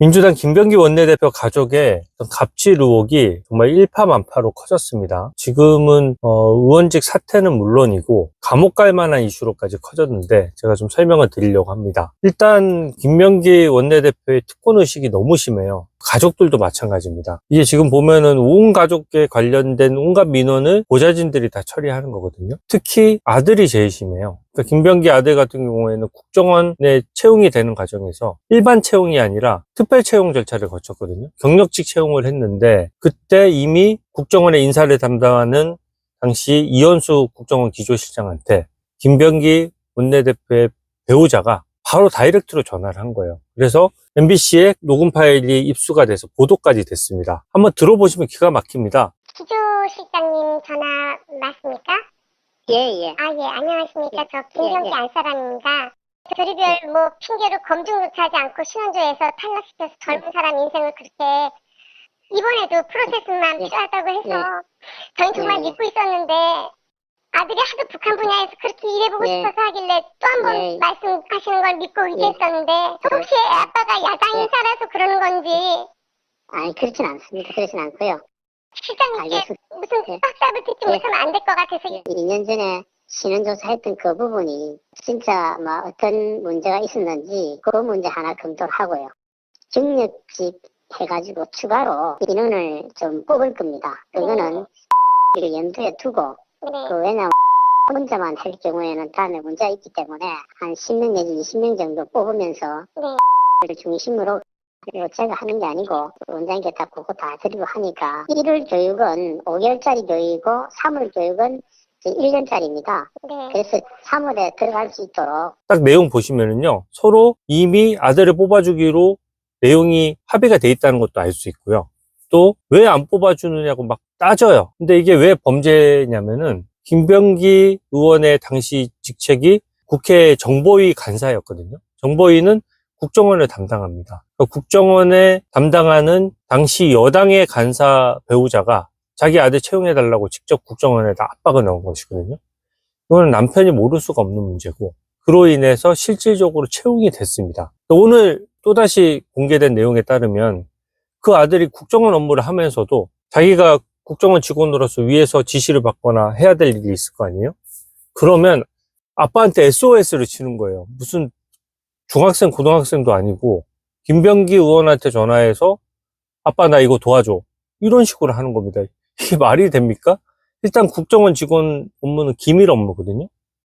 민주당 김병기 원내대표 가족의 갑질 의혹이 정말 일파만파로 커졌습니다. 지금은 어, 의원직 사퇴는 물론이고 감옥 갈 만한 이슈로까지 커졌는데 제가 좀 설명을 드리려고 합니다. 일단 김병기 원내대표의 특권 의식이 너무 심해요. 가족들도 마찬가지입니다. 이게 지금 보면은 온 가족에 관련된 온갖 민원을 보좌진들이 다 처리하는 거거든요. 특히 아들이 제일 심해요. 그러니까 김병기 아들 같은 경우에는 국정원에 채용이 되는 과정에서 일반 채용이 아니라 특별 채용 절차를 거쳤거든요. 경력직 채용 을 했는데 그때 이미 국정원의 인사를 담당하는 당시 이현수 국정원 기조실장한테 김병기 원내대표의 배우자가 바로 다이렉트로 전화를 한 거예요. 그래서 MBC에 녹음 파일이 입수가 돼서 보도까지 됐습니다. 한번 들어보시면 기가 막힙니다. 기조실장님 전화 맞습니까? 예, 예. 아, 예, 안녕하십니까. 저 김경기 예, 예. 안사람입니다. 별의별 뭐 핑계로 검증조차 하지 않고 신원조에서 탈락시켜서 젊은 사람 인생을 그렇게 이번에도 프로세스만 예. 필요하다고 해서 예. 저희 정말 예, 예. 믿고 있었는데 아들이 하도 북한 분야에서 그렇게 일해보고 예. 싶어서 하길래 또 한번 예. 말씀하시는 걸 믿고 의지했었는데 혹시 아빠가 야당 예. 인사라서 그러는 건지 아니, 그렇진 않습니다. 그렇진 않고요. 실장님께. 무슨 예. 빡답을 듣지 예. 못하면 안 될 것 같아서 2년 전에 신원조사했던 그 부분이 진짜 뭐 어떤 문제가 있었는지 그 문제 하나 검토를 하고요. 경력직 해가지고 추가로 인원을 좀 뽑을 겁니다. 그거는 이를 염두에 두고 네. 그 왜냐면 혼자만 할 경우에는 다음에 문제가 있기 때문에 한 10명 내지 20명 정도 뽑으면서 네. 를 중심으로 그리고 제가 하는 게 아니고 원장님께 다 그거 다 드리고 하니까 1월 교육은 5개월짜리 교육이고 3월 교육은 1년짜리입니다. 네. 그래서 3월에 들어갈 수 있도록 딱 내용 보시면은요, 서로 이미 아들을 뽑아주기로 내용이 합의가 돼 있다는 것도 알 수 있고요. 또 왜 안 뽑아주느냐고 막 따져요. 근데 이게 왜 범죄냐면은 김병기 의원의 당시 직책이 국회 정보위 간사였거든요. 정보위는 국정원을 담당합니다. 그러니까 국정원에 담당하는 당시 여당의 간사 배우자가 자기 아들 채용해달라고 직접 국정원에다 압박을 넣은 것이거든요. 이거는 남편이 모를 수가 없는 문제고, 그로 인해서 실질적으로 채용이 됐습니다. 오늘 또다시 공개된 내용에 따르면 그 아들이 국정원 업무를 하면서도 자기가 국정원 직원으로서 위에서 지시를 받거나 해야 될 일이 있을 거 아니에요? 그러면 아빠한테 SOS를 치는 거예요. 무슨 중학생, 고등학생도 아니고 김병기 의원한테 전화해서 아빠 나 이거 도와줘. 이런 식으로 하는 겁니다. 이게 말이 됩니까? 일단 국정원 직원 업무는 기밀 업무거든요.